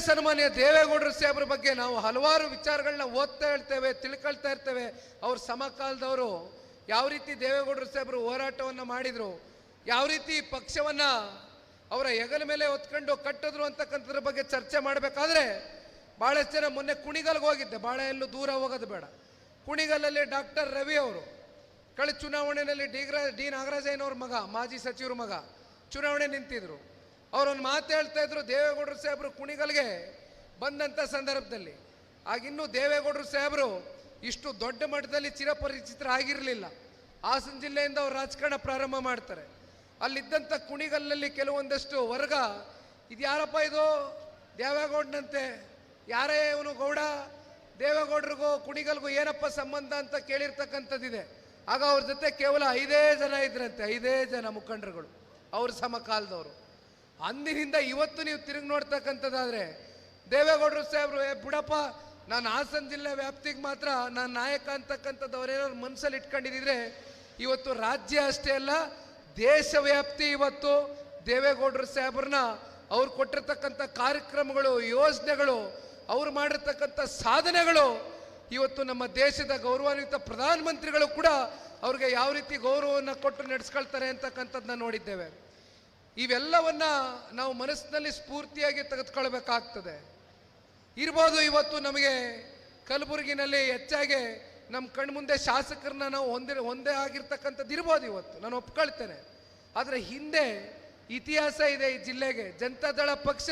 ಸನ್ಮಾನ್ಯ ದೇವೇಗೌಡರು ಸಾಹೇಬ್ರ ಬಗ್ಗೆ ನಾವು ಹಲವಾರು ವಿಚಾರಗಳನ್ನ ಓದ್ತಾ ಇರ್ತೇವೆ, ತಿಳ್ಕೊಳ್ತಾ ಇರ್ತೇವೆ. ಅವ್ರ ಸಮಕಾಲದವರು ಯಾವ ರೀತಿ ದೇವೇಗೌಡರು ಸಾಹೇಬರು ಹೋರಾಟವನ್ನು ಮಾಡಿದ್ರು, ಯಾವ ರೀತಿ ಪಕ್ಷವನ್ನ ಅವರ ಹೆಗಲ ಮೇಲೆ ಹೊತ್ಕೊಂಡು ಕಟ್ಟಿದ್ರು ಅಂತಕ್ಕಂಥದ್ರ ಬಗ್ಗೆ ಚರ್ಚೆ ಮಾಡಬೇಕಾದ್ರೆ ಭಾಳಷ್ಟು ಜನ ಮೊನ್ನೆ ಕುಣಿಗಲ್ಗೆ ಹೋಗಿದ್ದೆ. ಭಾಳ ಎಲ್ಲೂ ದೂರ ಹೋಗೋದು ಬೇಡ. ಕುಣಿಗಲಲ್ಲಿ ಡಾಕ್ಟರ್ ರವಿ ಅವರು, ಕಳೆದ ಚುನಾವಣೆಯಲ್ಲಿ ಡಿಗ್ರ ಡಿ ನಾಗರಾಜಯ್ಯನವ್ರ ಮಗ, ಮಾಜಿ ಸಚಿವರ ಮಗ, ಚುನಾವಣೆ ನಿಂತಿದ್ರು. ಅವರೊಂದು ಮಾತು ಹೇಳ್ತಾ ಇದ್ರು, ದೇವೇಗೌಡರು ಸಾಹೇಬರು ಕುಣಿಗಲ್ಗೆ ಬಂದಂಥ ಸಂದರ್ಭದಲ್ಲಿ. ಆಗಿನ್ನೂ ದೇವೇಗೌಡರು ಸಾಹೇಬರು ಇಷ್ಟು ದೊಡ್ಡ ಮಟ್ಟದಲ್ಲಿ ಚಿರಪರಿಚಿತರಾಗಿರಲಿಲ್ಲ ಹಾಸನ ಜಿಲ್ಲೆಯಿಂದ ಅವರು ರಾಜಕಾರಣ ಪ್ರಾರಂಭ ಮಾಡ್ತಾರೆ. ಅಲ್ಲಿದ್ದಂಥ ಕುಣಿಗಲ್ಲಲ್ಲಿ ಕೆಲವೊಂದಷ್ಟು ವರ್ಗ, ಇದು ಯಾರಪ್ಪ ಇದು? ದೇವೇಗೌಡನಂತೆ. ಯಾರೇ ಇವನು ಗೌಡ? ದೇವೇಗೌಡರಿಗೂ ಕುಣಿಗಲ್ಗೂ ಏನಪ್ಪ ಸಂಬಂಧ ಅಂತ ಕೇಳಿರ್ತಕ್ಕಂಥದ್ದಿದೆ. ಆಗ ಅವ್ರ ಜೊತೆ ಕೇವಲ ಐದೇ ಜನ ಇದ್ರಂತೆ, ಐದೇ ಜನ ಮುಖಂಡರುಗಳು, ಅವ್ರ ಸಮಕಾಲದವರು. ಅಂದಿನಿಂದ ಇವತ್ತು ನೀವು ತಿರುಗಿ ನೋಡ್ತಕ್ಕಂಥದ್ದಾದರೆ, ದೇವೇಗೌಡರು ಸಾಹೇಬ್ರು, ಏ ಬಿಡಪ್ಪ, ನಾನು ಹಾಸನ ಜಿಲ್ಲೆ ವ್ಯಾಪ್ತಿಗೆ ಮಾತ್ರ ನಾನು ನಾಯಕ ಅಂತಕ್ಕಂಥದ್ದು ಅವರೇನಾದ್ರು ಮನಸ್ಸಲ್ಲಿ ಇಟ್ಕೊಂಡಿದ್ರೆ ಇವತ್ತು ರಾಜ್ಯ ಅಷ್ಟೇ ಅಲ್ಲ, ದೇಶ ವ್ಯಾಪ್ತಿ ಇವತ್ತು ದೇವೇಗೌಡರು ಸಾಹೇಬ್ರನ್ನ ಅವ್ರು ಕೊಟ್ಟಿರ್ತಕ್ಕಂಥ ಕಾರ್ಯಕ್ರಮಗಳು, ಯೋಜನೆಗಳು, ಅವ್ರು ಮಾಡಿರ್ತಕ್ಕಂಥ ಸಾಧನೆಗಳು, ಇವತ್ತು ನಮ್ಮ ದೇಶದ ಗೌರವಾನ್ವಿತ ಪ್ರಧಾನಮಂತ್ರಿಗಳು ಕೂಡ ಅವ್ರಿಗೆ ಯಾವ ರೀತಿ ಗೌರವವನ್ನು ಕೊಟ್ಟು ನಡೆಸ್ಕೊಳ್ತಾರೆ ಅಂತಕ್ಕಂಥದ್ದನ್ನ ನೋಡಿದ್ದೇವೆ. ಇವೆಲ್ಲವನ್ನ ನಾವು ಮನಸ್ಸಿನಲ್ಲಿ ಸ್ಫೂರ್ತಿಯಾಗಿ ತೆಗೆದುಕೊಳ್ಬೇಕಾಗ್ತದೆ. ಇರ್ಬೋದು ಇವತ್ತು ನಮಗೆ ಕಲಬುರಗಿನಲ್ಲಿ ಹೆಚ್ಚಾಗಿ ನಮ್ಮ ಕಣ್ಮುಂದೆ ಶಾಸಕರನ್ನ ನಾವು ಹೊಂದಿ, ಒಂದೇ ಆಗಿರ್ತಕ್ಕಂಥದ್ದು ಇರ್ಬೋದು ಇವತ್ತು, ನಾನು ಒಪ್ಕೊಳ್ತೇನೆ. ಆದರೆ ಹಿಂದೆ ಇತಿಹಾಸ ಇದೆ ಈ ಜಿಲ್ಲೆಗೆ ಜನತಾದಳ ಪಕ್ಷ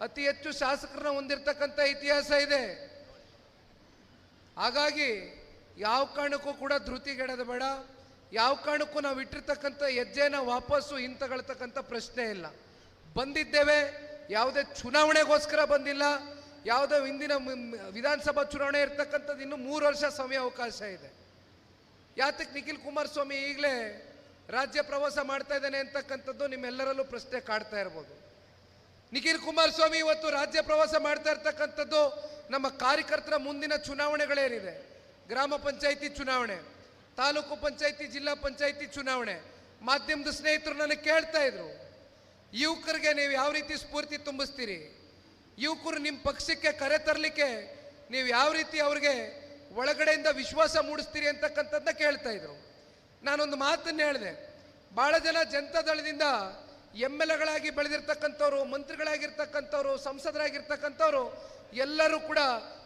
ಅತಿ ಹೆಚ್ಚು ಶಾಸಕರನ್ನ ಹೊಂದಿರತಕ್ಕಂಥ ಇತಿಹಾಸ ಇದೆ. ಹಾಗಾಗಿ ಯಾವ ಕಾರಣಕ್ಕೂ ಕೂಡ ಧೃತಿಗೆಡದ ಬೇಡ. ಯಾವ ಕಾರಣಕ್ಕೂ ನಾವು ಇಟ್ಟಿರ್ತಕ್ಕಂಥ ಹೆಜ್ಜೆನ ವಾಪಸ್ಸು ಹಿಂತಗೊಳ್ತಕ್ಕಂಥ ಪ್ರಶ್ನೆ ಇಲ್ಲ. ಬಂದಿದ್ದೇವೆ, ಯಾವುದೇ ಚುನಾವಣೆಗೋಸ್ಕರ ಬಂದಿಲ್ಲ, ಯಾವುದೇ ಹಿಂದಿನ ವಿಧಾನಸಭಾ ಚುನಾವಣೆ ಇರ್ತಕ್ಕಂಥದ್ದು ಇನ್ನು ಮೂರು ವರ್ಷ ಸಮಯ ಅವಕಾಶ ಇದೆ. ಯಾತಕ್ಕೆ ನಿಖಿಲ್ ಕುಮಾರಸ್ವಾಮಿ ಈಗಲೇ ರಾಜ್ಯ ಪ್ರವಾಸ ಮಾಡ್ತಾ ಇದ್ದಾನೆ ಅಂತಕ್ಕಂಥದ್ದು ನಿಮ್ಮೆಲ್ಲರಲ್ಲೂ ಪ್ರಶ್ನೆ ಕಾಡ್ತಾ ಇರ್ಬೋದು. ನಿಖಿಲ್ ಕುಮಾರಸ್ವಾಮಿ ಇವತ್ತು ರಾಜ್ಯ ಪ್ರವಾಸ ಮಾಡ್ತಾ ಇರ್ತಕ್ಕಂಥದ್ದು ನಮ್ಮ ಕಾರ್ಯಕರ್ತರ ಮುಂದಿನ ಚುನಾವಣೆಗಳೇನಿದೆ. ಗ್ರಾಮ ಪಂಚಾಯಿತಿ ಚುನಾವಣೆ. ತಾಲೂಕು ಪಂಚಾಯಿತಿ, ಜಿಲ್ಲಾ ಪಂಚಾಯಿತಿ ಚುನಾವಣೆ. ಮಾಧ್ಯಮದ ಸ್ನೇಹಿತರು ನನಗೆ ಕೇಳ್ತಾ ಇದ್ರು, ಯುವಕರಿಗೆ ನೀವು ಯಾವ ರೀತಿ ಸ್ಫೂರ್ತಿ ತುಂಬಿಸ್ತೀರಿ? ಯುವಕರು ನಿಮ್ಮ ಪಕ್ಷಕ್ಕೆ ಕರೆ ತರಲಿಕ್ಕೆ ನೀವು ಯಾವ ರೀತಿ ಅವ್ರಿಗೆ ಒಳಗಡೆಯಿಂದ ವಿಶ್ವಾಸ ಮೂಡಿಸ್ತೀರಿ? ಅಂತಕ್ಕಂಥದ್ದನ್ನ ಕೇಳ್ತಾ ಇದ್ರು. ನಾನೊಂದು ಮಾತನ್ನು ಹೇಳಿದೆ. ಭಾಳ ಜನ ಜನತಾದಳದಿಂದ ಎಂ ಎಲ್ ಎಗಳಾಗಿ ಬೆಳೆದಿರ್ತಕ್ಕಂಥವ್ರು, ಮಂತ್ರಿಗಳಾಗಿರ್ತಕ್ಕಂಥವ್ರು, ಸಂಸದರಾಗಿರ್ತಕ್ಕಂಥವ್ರು ಎಲ್ಲರೂ ಕೂಡ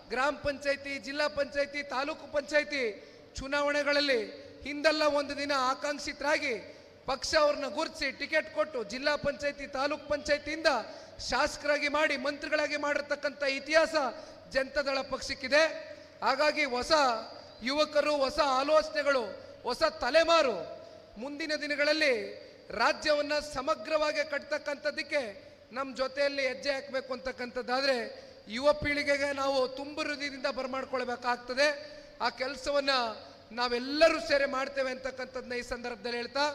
ಗ್ರಾಮ ಪಂಚಾಯಿತಿ, ಜಿಲ್ಲಾ ಪಂಚಾಯಿತಿ, ತಾಲೂಕು ಪಂಚಾಯಿತಿ ಚುನಾವಣೆಗಳಲ್ಲಿ ಹಿಂದೆಲ್ಲ ಒಂದು ದಿನ ಆಕಾಂಕ್ಷಿತರಾಗಿ ಪಕ್ಷ ಅವ್ರನ್ನ ಗುರುತಿಸಿ ಟಿಕೆಟ್ ಕೊಟ್ಟು ಜಿಲ್ಲಾ ಪಂಚಾಯಿತಿ, ತಾಲೂಕ್ ಪಂಚಾಯತಿಯಿಂದ ಶಾಸಕರಾಗಿ ಮಾಡಿ, ಮಂತ್ರಿಗಳಾಗಿ ಮಾಡಿರ್ತಕ್ಕಂಥ ಇತಿಹಾಸ ಜನತಾದಳ ಪಕ್ಷಕ್ಕಿದೆ. ಹಾಗಾಗಿ ಹೊಸ ಯುವಕರು, ಹೊಸ ಆಲೋಚನೆಗಳು, ಹೊಸ ತಲೆಮಾರು ಮುಂದಿನ ದಿನಗಳಲ್ಲಿ ರಾಜ್ಯವನ್ನ ಸಮಗ್ರವಾಗಿ ಕಟ್ತಕ್ಕಂಥದ್ದಕ್ಕೆ ನಮ್ಮ ಜೊತೆಯಲ್ಲಿ ಹೆಜ್ಜೆ ಹಾಕಬೇಕು ಅಂತಕ್ಕಂಥದ್ದಾದರೆ ಯುವ ಪೀಳಿಗೆಗೆ ನಾವು ತುಂಬು ಹೃದಯದಿಂದ ಬರಮಾಡ್ಕೊಳ್ಬೇಕಾಗ್ತದೆ. ಆ ಕೆಲಸವನ್ನ ನಾವೆಲ್ಲರೂ ಸೇರಿ ಮಾಡ್ತೇವೆ ಅಂತಕ್ಕಂಥದ್ದನ್ನ ಈ ಸಂದರ್ಭದಲ್ಲಿ ಹೇಳ್ತಾ,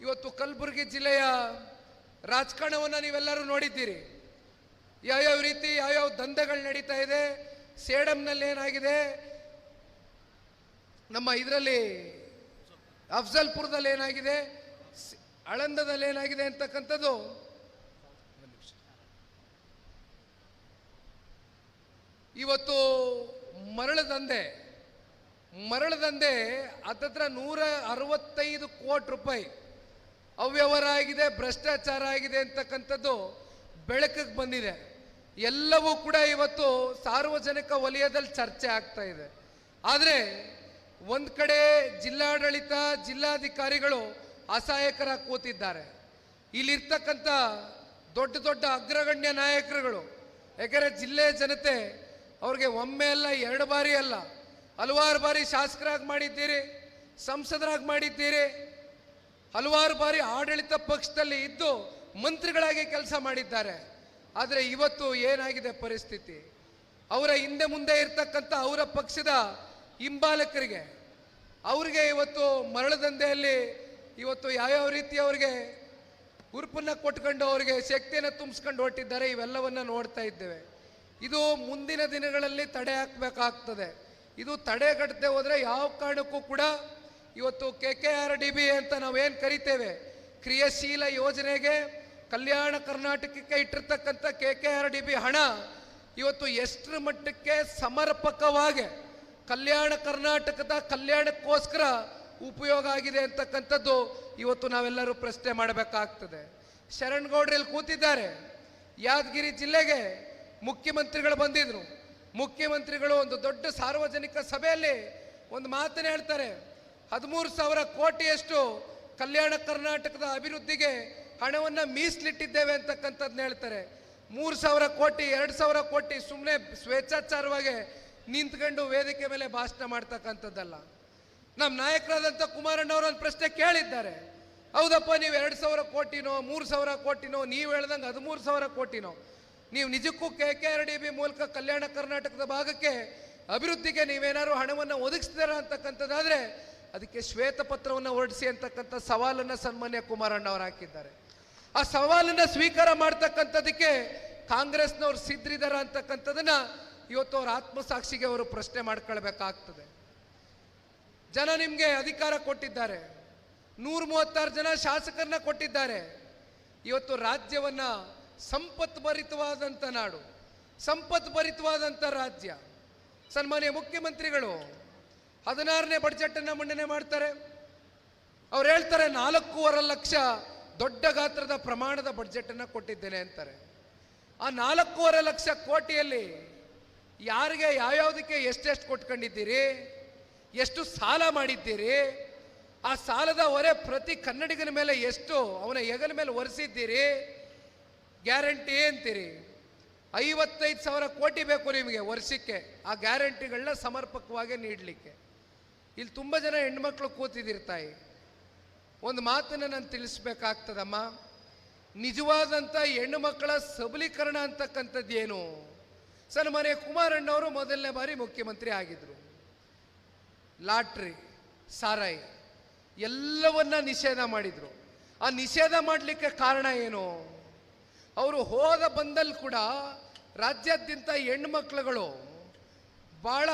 ಇವತ್ತು ಕಲಬುರಗಿ ಜಿಲ್ಲೆಯ ರಾಜಕಾರಣವನ್ನು ನೀವೆಲ್ಲರೂ ನೋಡಿದ್ದೀರಿ. ಯಾವ್ಯಾವ ರೀತಿ, ಯಾವ್ಯಾವ ದಂಧೆಗಳು ನಡೀತಾ ಇದೆ, ಸೇಡಂನಲ್ಲಿ ಏನಾಗಿದೆ, ನಮ್ಮ ಇದರಲ್ಲಿ ಅಫ್ಜಲ್ಪುರದಲ್ಲಿ ಏನಾಗಿದೆ ಅಳಂದದಲ್ಲಿ ಏನಾಗಿದೆ ಅಂತಕ್ಕಂಥದ್ದು. ಇವತ್ತು ಮರಳ ದಂಧೆ. ಮರಳ ಅದತ್ರ ನೂರ ಅರವತ್ತೈದು ಕೋಟಿ ರೂಪಾಯಿ ಅವ್ಯವಹಾರ ಆಗಿದೆ, ಭ್ರಷ್ಟಾಚಾರ ಆಗಿದೆ ಅಂತಕ್ಕಂಥದ್ದು ಬೆಳಕಿಗೆ ಬಂದಿದೆ. ಎಲ್ಲವೂ ಕೂಡ ಇವತ್ತು ಸಾರ್ವಜನಿಕ ವಲಯದಲ್ಲಿ ಚರ್ಚೆ ಆಗ್ತಾ ಇದೆ. ಆದರೆ ಒಂದು ಕಡೆ ಜಿಲ್ಲಾಡಳಿತ, ಜಿಲ್ಲಾಧಿಕಾರಿಗಳು ಅಸಹಾಯಕರಾಗಿ ಕೂತಿದ್ದಾರೆ. ಇಲ್ಲಿರ್ತಕ್ಕಂಥ ದೊಡ್ಡ ದೊಡ್ಡ ಅಗ್ರಗಣ್ಯ ನಾಯಕರುಗಳು, ಯಾಕೆಂದರೆ ಜಿಲ್ಲೆಯ ಜನತೆ ಅವ್ರಿಗೆ ಒಮ್ಮೆ ಅಲ್ಲ ಎರಡು ಬಾರಿ ಅಲ್ಲ ಹಲವಾರು ಬಾರಿ ಶಾಸಕರಾಗಿ ಮಾಡಿದ್ದೀರಿ, ಸಂಸದರಾಗಿ ಮಾಡಿದ್ದೀರಿ, ಹಲವಾರು ಬಾರಿ ಆಡಳಿತ ಪಕ್ಷದಲ್ಲಿ ಇದ್ದು ಮಂತ್ರಿಗಳಾಗಿ ಕೆಲಸ ಮಾಡಿದ್ದಾರೆ. ಆದರೆ ಇವತ್ತು ಏನಾಗಿದೆ ಪರಿಸ್ಥಿತಿ? ಅವರ ಹಿಂದೆ ಮುಂದೆ ಇರ್ತಕ್ಕಂಥ ಅವರ ಪಕ್ಷದ ಹಿಂಬಾಲಕರಿಗೆ, ಅವರಿಗೆ ಇವತ್ತು ಮರಳ ದಂಧೆಯಲ್ಲಿ ಇವತ್ತು ಯಾವ್ಯಾವ ರೀತಿ ಅವರಿಗೆ ಉರುಪನ್ನ ಕೊಟ್ಕೊಂಡು ಅವರಿಗೆ ಶಕ್ತಿಯನ್ನು ತುಂಬಿಸ್ಕೊಂಡು ಹೊರಟಿದ್ದಾರೆ, ಇವೆಲ್ಲವನ್ನ ನೋಡ್ತಾ ಇದ್ದೇವೆ. ಇದು ಮುಂದಿನ ದಿನಗಳಲ್ಲಿ ತಡೆ ಹಾಕಬೇಕಾಗ್ತದೆ. ಇದು ತಡೆಗಟ್ಟದೆ ಹೋದರೆ ಯಾವ ಕಾರಣಕ್ಕೂ ಕೂಡ ಇವತ್ತು K K R D B ಅಂತ ನಾವೇನು ಕರಿತೇವೆ? ಕ್ರಿಯಾಶೀಲ ಯೋಜನೆಗೆ ಕಲ್ಯಾಣ ಕರ್ನಾಟಕಕ್ಕೆ ಇಟ್ಟಿರ್ತಕ್ಕಂಥ K K R D B ಹಣ ಇವತ್ತು ಎಷ್ಟರ ಮಟ್ಟಕ್ಕೆ ಸಮರ್ಪಕವಾಗಿ ಕಲ್ಯಾಣ ಕರ್ನಾಟಕದ ಕಲ್ಯಾಣಕ್ಕೋಸ್ಕರ ಉಪಯೋಗ ಆಗಿದೆ ಅಂತಕ್ಕಂಥದ್ದು ಇವತ್ತು ನಾವೆಲ್ಲರೂ ಪ್ರಶ್ನೆ ಮಾಡಬೇಕಾಗ್ತದೆ. ಶರಣ್ ಕೂತಿದ್ದಾರೆ. ಯಾದಗಿರಿ ಜಿಲ್ಲೆಗೆ ಮುಖ್ಯಮಂತ್ರಿಗಳು ಬಂದಿದ್ರು. ಮುಖ್ಯಮಂತ್ರಿಗಳು ಒಂದು ದೊಡ್ಡ ಸಾರ್ವಜನಿಕ ಸಭೆಯಲ್ಲಿ ಒಂದು ಮಾತನ್ನ ಹೇಳ್ತಾರೆ. ಹದಿಮೂರು ಸಾವಿರ ಕೋಟಿಯಷ್ಟು ಕಲ್ಯಾಣ ಕರ್ನಾಟಕದ ಅಭಿವೃದ್ಧಿಗೆ ಹಣವನ್ನು ಮೀಸಲಿಟ್ಟಿದ್ದೇವೆ ಅಂತಕ್ಕಂಥದ್ದನ್ನ ಹೇಳ್ತಾರೆ. ಮೂರು ಸಾವಿರ ಕೋಟಿ, ಎರಡು ಸಾವಿರ ಕೋಟಿ ಸುಮ್ಮನೆ ಸ್ವೇಚ್ಛಾಚಾರವಾಗಿ ನಿಂತ್ಕೊಂಡು ವೇದಿಕೆ ಮೇಲೆ ಭಾಷಣ ಮಾಡ್ತಕ್ಕಂಥದ್ದಲ್ಲ. ನಮ್ಮ ನಾಯಕರಾದಂಥ ಕುಮಾರಣ್ಣವ್ರು ಒಂದು ಪ್ರಶ್ನೆ ಕೇಳಿದ್ದಾರೆ. ಹೌದಪ್ಪ, ನೀವು ಎರಡು ಸಾವಿರ ಕೋಟಿನೋ, ಮೂರು ಸಾವಿರ ಕೋಟಿನೋ, ನೀವು ಹೇಳ್ದಂಗೆ ಹದಿಮೂರು ಸಾವಿರ ಕೋಟಿನೋ ನೀವು ನಿಜಕ್ಕೂ K K R D B ಮೂಲಕ ಕಲ್ಯಾಣ ಕರ್ನಾಟಕದ ಭಾಗಕ್ಕೆ ಅಭಿವೃದ್ಧಿಗೆ ನೀವೇನಾದ್ರು ಹಣವನ್ನು ಒದಗಿಸ್ತೀರಾ ಅಂತಕ್ಕಂಥದ್ದಾದ್ರೆ ಅದಕ್ಕೆ ಶ್ವೇತಪತ್ರವನ್ನು ಹೊರಡಿಸಿ ಅಂತಕ್ಕಂಥ ಸವಾಲನ್ನು ಸನ್ಮಾನ್ಯ ಕುಮಾರಣ್ಣ ಅವರು ಹಾಕಿದ್ದಾರೆ. ಆ ಸವಾಲನ್ನ ಸ್ವೀಕಾರ ಮಾಡ್ತಕ್ಕಂಥದಕ್ಕೆ ಕಾಂಗ್ರೆಸ್ನವ್ರು ಸಿದ್ಧರಿದಾರ ಅಂತಕ್ಕಂಥದನ್ನ ಇವತ್ತು ಅವ್ರ ಆತ್ಮಸಾಕ್ಷಿಗೆ ಅವರು ಪ್ರಶ್ನೆ ಮಾಡ್ಕೊಳ್ಬೇಕಾಗ್ತದೆ. ಜನ ನಿಮಗೆ ಅಧಿಕಾರ ಕೊಟ್ಟಿದ್ದಾರೆ. ನೂರ ಮೂವತ್ತಾರು ಜನ ಶಾಸಕರನ್ನ ಕೊಟ್ಟಿದ್ದಾರೆ. ಇವತ್ತು ರಾಜ್ಯವನ್ನ ಸಂಪತ್ ಭರಿತವಾದಂಥ ನಾಡು, ಸಂಪತ್ ಭರಿತವಾದಂಥ ರಾಜ್ಯ. ಸನ್ಮಾನ್ಯ ಮುಖ್ಯಮಂತ್ರಿಗಳು, ಹದಿನಾರನೇ ಬಡ್ಜೆಟನ್ನು ಮಂಡನೆ ಮಾಡ್ತಾರೆ. ಅವ್ರು ಹೇಳ್ತಾರೆ, ನಾಲ್ಕೂವರೆ ಲಕ್ಷ ದೊಡ್ಡ ಗಾತ್ರದ ಪ್ರಮಾಣದ ಬಡ್ಜೆಟನ್ನು ಕೊಟ್ಟಿದ್ದೇನೆ ಅಂತಾರೆ. ಆ ನಾಲ್ಕೂವರೆ ಲಕ್ಷ ಕೋಟಿಯಲ್ಲಿ ಯಾರಿಗೆ, ಯಾವ್ಯಾವುದಕ್ಕೆ ಎಷ್ಟೆಷ್ಟು ಕೊಟ್ಕೊಂಡಿದ್ದೀರಿ, ಎಷ್ಟು ಸಾಲ ಮಾಡಿದ್ದೀರಿ, ಆ ಸಾಲದ ಹೊರೆ ಪ್ರತಿ ಕನ್ನಡಿಗನ ಮೇಲೆ ಎಷ್ಟು, ಅವನ ಹೆಗಲ ಮೇಲೆ ಒರೆಸಿದ್ದೀರಿ ಗ್ಯಾರಂಟಿ ಅಂತೀರಿ. ಐವತ್ತೈದು ಸಾವಿರ ಕೋಟಿ ಬೇಕು ನಿಮಗೆ ವರ್ಷಕ್ಕೆ. ಆ ಗ್ಯಾರಂಟಿಗಳನ್ನ ಸಮರ್ಪಕವಾಗಿ ನೀಡಲಿಕ್ಕೆ. ಇಲ್ಲಿ ತುಂಬ ಜನ ಹೆಣ್ಮಕ್ಳು ಕೂತಿದ್ದೀರಿ ತಾಯಿ. ಒಂದು ಮಾತನ್ನು ನಾನು ತಿಳಿಸ್ಬೇಕಾಗ್ತದಮ್ಮ. ನಿಜವಾದಂಥ ಹೆಣ್ಣು ಮಕ್ಕಳ ಸಬಲೀಕರಣ ಅಂತಕ್ಕಂಥದ್ದು ಏನು? ಸನ್ಮಾನ್ಯ ಕುಮಾರಣ್ಣವರು ಮೊದಲನೇ ಬಾರಿ ಮುಖ್ಯಮಂತ್ರಿ ಆಗಿದ್ದರು ಲಾಟ್ರಿ, ಸಾರಾಯಿ ಎಲ್ಲವನ್ನ ನಿಷೇಧ ಮಾಡಿದರು. ಆ ನಿಷೇಧ ಮಾಡಲಿಕ್ಕೆ ಕಾರಣ ಏನು? ಅವರು ಹೋದ ಬಂದಲ್ಲಿ ಕೂಡ ರಾಜ್ಯಾದ್ಯಂತ ಹೆಣ್ಮಕ್ಳುಗಳು ಭಾಳ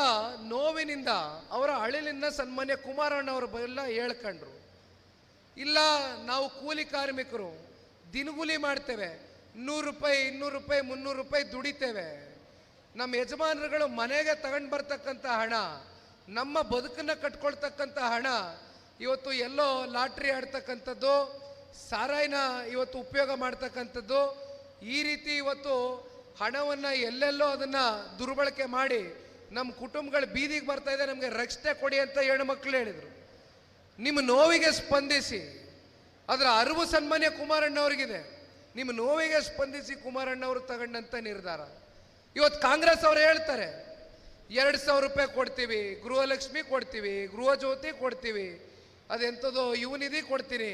ನೋವಿನಿಂದ ಅವರ ಅಳಿಲಿನ ಸನ್ಮಾನ್ಯ ಕುಮಾರಣ್ಣವರು ಎಲ್ಲ ಹೇಳ್ಕೊಂಡ್ರು. ಇಲ್ಲ, ನಾವು ಕೂಲಿ ಕಾರ್ಮಿಕರು, ದಿನಗೂಲಿ ಮಾಡ್ತೇವೆ, ನೂರು ರೂಪಾಯಿ, ಇನ್ನೂರು ರೂಪಾಯಿ, ಮುನ್ನೂರು ರೂಪಾಯಿ ದುಡಿತೇವೆ. ನಮ್ಮ ಯಜಮಾನರುಗಳು ಮನೆಗೆ ತಗೊಂಡು ಬರ್ತಕ್ಕಂಥ ಹಣ, ನಮ್ಮ ಬದುಕನ್ನು ಕಟ್ಕೊಳ್ತಕ್ಕಂಥ ಹಣ, ಇವತ್ತು ಎಲ್ಲೋ ಲಾಟ್ರಿ ಆಡ್ತಕ್ಕಂಥದ್ದು, ಸಾರಾಯಿನ ಇವತ್ತು ಉಪಯೋಗ ಮಾಡ್ತಕ್ಕಂಥದ್ದು ಈ ರೀತಿ ಇವತ್ತು ಹಣವನ್ನು ಎಲ್ಲೆಲ್ಲೋ ಅದನ್ನು ದುರ್ಬಳಕೆ ಮಾಡಿ ನಮ್ಮ ಕುಟುಂಬಗಳು ಬೀದಿಗೆ ಬರ್ತಾ ಇದೆ, ನಮಗೆ ರಕ್ಷಣೆ ಕೊಡಿ ಅಂತ ಹೆಣ್ಣು ಮಕ್ಕಳು ಹೇಳಿದರು. ನಿಮ್ಮ ನೋವಿಗೆ ಸ್ಪಂದಿಸಿ, ಅದರ ಅರಿವು ಸನ್ಮಾನ್ಯ ಕುಮಾರಣ್ಣವ್ರಿಗಿದೆ. ನಿಮ್ಮ ನೋವಿಗೆ ಸ್ಪಂದಿಸಿ ಕುಮಾರಣ್ಣವರು ತಗೊಂಡಂತ ನಿರ್ಧಾರ. ಇವತ್ತು ಕಾಂಗ್ರೆಸ್ ಅವರು ಹೇಳ್ತಾರೆ, ಎರಡು ಸಾವಿರ ರೂಪಾಯಿ ಕೊಡ್ತೀವಿ, ಗೃಹಲಕ್ಷ್ಮಿ ಕೊಡ್ತೀವಿ, ಗೃಹ ಜ್ಯೋತಿ ಕೊಡ್ತೀವಿ ಅದೆಂಥದ್ದು ಯುವನಿಧಿ ಕೊಡ್ತೀನಿ.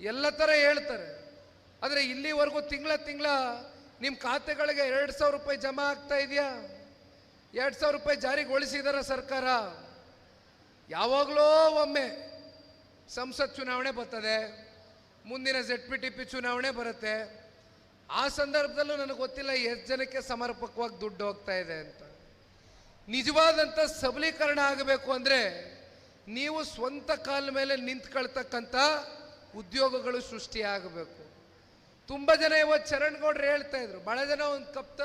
ಎಲ್ಲ ಥರ ಹೇಳ್ತಾರೆ. ಆದರೆ ಇಲ್ಲಿವರೆಗೂ ತಿಂಗಳ ತಿಂಗಳ ನಿಮ್ಮ ಖಾತೆಗಳಿಗೆ ಎರಡು ಸಾವಿರ ರೂಪಾಯಿ ಜಮಾ ಆಗ್ತಾ ಇದೆಯಾ? ಎರಡು ಸಾವಿರ ರೂಪಾಯಿ ಜಾರಿಗೊಳಿಸಿದಾರ ಸರ್ಕಾರ? ಯಾವಾಗಲೋ ಒಮ್ಮೆ ಸಂಸತ್ ಚುನಾವಣೆ ಬರ್ತದೆ, ಮುಂದಿನ ಜೆಡ್ ಪಿ ಟಿ ಪಿ ಚುನಾವಣೆ ಬರುತ್ತೆ. ಆ ಸಂದರ್ಭದಲ್ಲೂ ನನಗೆ ಗೊತ್ತಿಲ್ಲ ಎಷ್ಟು ಜನಕ್ಕೆ ಸಮರ್ಪಕವಾಗಿ ದುಡ್ಡು ಹೋಗ್ತಾ ಇದೆ ಅಂತ. ನಿಜವಾದಂಥ ಸಬಲೀಕರಣ ಆಗಬೇಕು ಅಂದರೆ ನೀವು ಸ್ವಂತ ಕಾಲ ಮೇಲೆ ನಿಂತ್ಕೊಳ್ತಕ್ಕಂಥ ಉದ್ಯೋಗಗಳು ಸೃಷ್ಟಿಯಾಗಬೇಕು. ತುಂಬ ಜನ ಇವತ್ತು ಚರಣ್ ಗೌಡ್ರು ಹೇಳ್ತಾ ಇದ್ರು. ಬಹಳ ಜನ ಒಂದು ಕಪ್ತ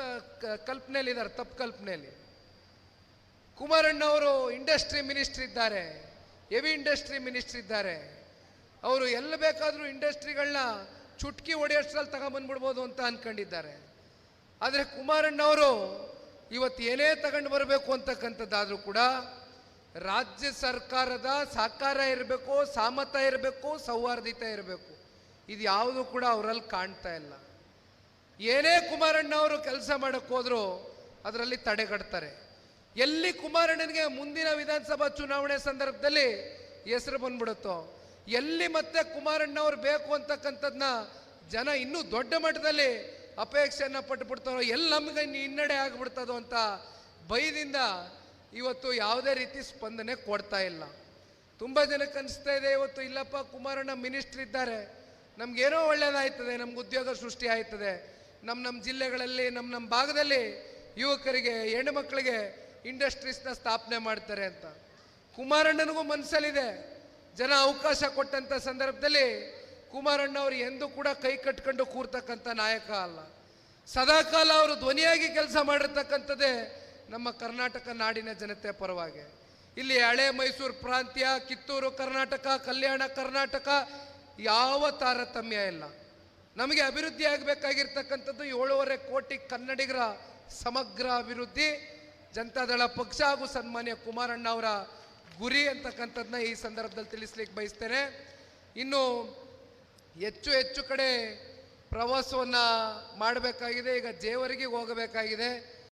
ಕಲ್ಪನೆಯಲ್ಲಿ ಇದ್ದಾರೆ ತಪ್ಪು ಕಲ್ಪನೆಯಲ್ಲಿ. ಕುಮಾರಣ್ಣವರು ಇಂಡಸ್ಟ್ರಿ ಮಿನಿಸ್ಟ್ರ್ ಇದ್ದಾರೆ, ಹೆವಿ ಇಂಡಸ್ಟ್ರಿ ಮಿನಿಸ್ಟ್ರಿ ಇದ್ದಾರೆ. ಅವರು ಎಲ್ಲಿ ಬೇಕಾದರೂ ಇಂಡಸ್ಟ್ರಿಗಳನ್ನ ಚುಟ್ಕಿ ಹೊಡೆಯೋಷ್ಟ್ರಲ್ಲಿ ತಗೊಂಬಂದ್ಬಿಡ್ಬೋದು ಅಂತ ಅನ್ಕೊಂಡಿದ್ದಾರೆ. ಆದರೆ ಕುಮಾರಣ್ಣವರು ಇವತ್ತು ಏನೇ ತಗೊಂಡು ಬರಬೇಕು ಅಂತಕ್ಕಂಥದ್ದಾದರೂ ಕೂಡ ರಾಜ್ಯ ಸರ್ಕಾರದ ಸಹಕಾರ ಇರಬೇಕು, ಸಾಮತ ಇರಬೇಕು, ಸೌಹಾರ್ದಿತ ಇರಬೇಕು. ಇದು ಯಾವುದು ಕೂಡ ಅವರಲ್ಲಿ ಕಾಣ್ತಾ ಇಲ್ಲ. ಏನೇ ಕುಮಾರಣ್ಣವರು ಕೆಲಸ ಮಾಡಕ್ಕೆ ಹೋದರೂ ಅದರಲ್ಲಿ ತಡೆಗಟ್ತಾರೆ. ಎಲ್ಲಿ ಕುಮಾರಣ್ಣನಿಗೆ ಮುಂದಿನ ವಿಧಾನಸಭಾ ಚುನಾವಣೆ ಸಂದರ್ಭದಲ್ಲಿ ಹೆಸರು ಬಂದ್ಬಿಡುತ್ತೋ, ಎಲ್ಲಿ ಮತ್ತೆ ಕುಮಾರಣ್ಣವ್ರು ಬೇಕು ಅಂತಕ್ಕಂಥದ್ನ ಜನ ಇನ್ನೂ ದೊಡ್ಡ ಮಟ್ಟದಲ್ಲಿ ಅಪೇಕ್ಷೆಯನ್ನು ಪಟ್ಟುಬಿಡ್ತಾರೋ, ಎಲ್ಲಿ ನಮ್ಗೆ ಹಿನ್ನಡೆ ಆಗಿಬಿಡ್ತದೋ ಅಂತ ಭಯದಿಂದ ಇವತ್ತು ಯಾವುದೇ ರೀತಿ ಸ್ಪಂದನೆ ಕೊಡ್ತಾ ಇಲ್ಲ. ತುಂಬ ಜನಕ್ಕೆ ಅನಿಸ್ತಾ ಇದೆ, ಇವತ್ತು ಇಲ್ಲಪ್ಪ ಕುಮಾರಣ್ಣ ಮಿನಿಸ್ಟ್ರ್ ಇದ್ದಾರೆ. ನಮ್ಗೇನೋ ಒಳ್ಳೇದಾಯ್ತದೆ, ನಮ್ಗೆ ಉದ್ಯೋಗ ಸೃಷ್ಟಿ ಆಯ್ತದೆ. ನಮ್ಮ ನಮ್ಮ ಜಿಲ್ಲೆಗಳಲ್ಲಿ ನಮ್ಮ ನಮ್ಮ ಭಾಗದಲ್ಲಿ ಯುವಕರಿಗೆ, ಹೆಣ್ಣು ಮಕ್ಕಳಿಗೆ ಇಂಡಸ್ಟ್ರೀಸ್ನ ಸ್ಥಾಪನೆ ಮಾಡ್ತಾರೆ ಅಂತ. ಕುಮಾರಣ್ಣನಿಗೂ ಮನಸ್ಸಲ್ಲಿದೆ ಜನ ಅವಕಾಶ ಕೊಟ್ಟಂಥ ಸಂದರ್ಭದಲ್ಲಿ ಕುಮಾರಣ್ಣ ಅವರು ಎಂದೂ ಕೂಡ ಕೈ ಕಟ್ಕೊಂಡು ಕೂರ್ತಕ್ಕಂಥ ನಾಯಕ ಅಲ್ಲ. ಸದಾಕಾಲ ಅವರು ಧ್ವನಿಯಾಗಿ ಕೆಲಸ ಮಾಡಿರ್ತಕ್ಕಂಥದ್ದೇ ನಮ್ಮ ಕರ್ನಾಟಕ ನಾಡಿನ ಜನತೆ ಪರವಾಗಿ. ಇಲ್ಲಿ ಹಳೆ ಮೈಸೂರು ಪ್ರಾಂತ್ಯ, ಕಿತ್ತೂರು ಕರ್ನಾಟಕ, ಕಲ್ಯಾಣ ಕರ್ನಾಟಕ ಯಾವ ತಾರತಮ್ಯ ಇಲ್ಲ. ನಮಗೆ ಅಭಿವೃದ್ಧಿ ಆಗಬೇಕಾಗಿರ್ತಕ್ಕಂಥದ್ದು ಏಳೂವರೆ ಕೋಟಿ ಕನ್ನಡಿಗರ ಸಮಗ್ರ ಅಭಿವೃದ್ಧಿ. ಜನತಾದಳ ಪಕ್ಷ ಹಾಗೂ ಸನ್ಮಾನ್ಯ ಕುಮಾರಣ್ಣ ಅವರ ಗುರಿ ಅಂತಕ್ಕಂಥದ್ದನ್ನ ಈ ಸಂದರ್ಭದಲ್ಲಿ ತಿಳಿಸ್ಲಿಕ್ಕೆ ಬಯಸ್ತೇನೆ. ಇನ್ನು ಹೆಚ್ಚು ಹೆಚ್ಚು ಕಡೆ ಪ್ರವಾಸವನ್ನು ಮಾಡಬೇಕಾಗಿದೆ. ಈಗ ಜೇವರಿಗೆ ಹೋಗಬೇಕಾಗಿದೆ.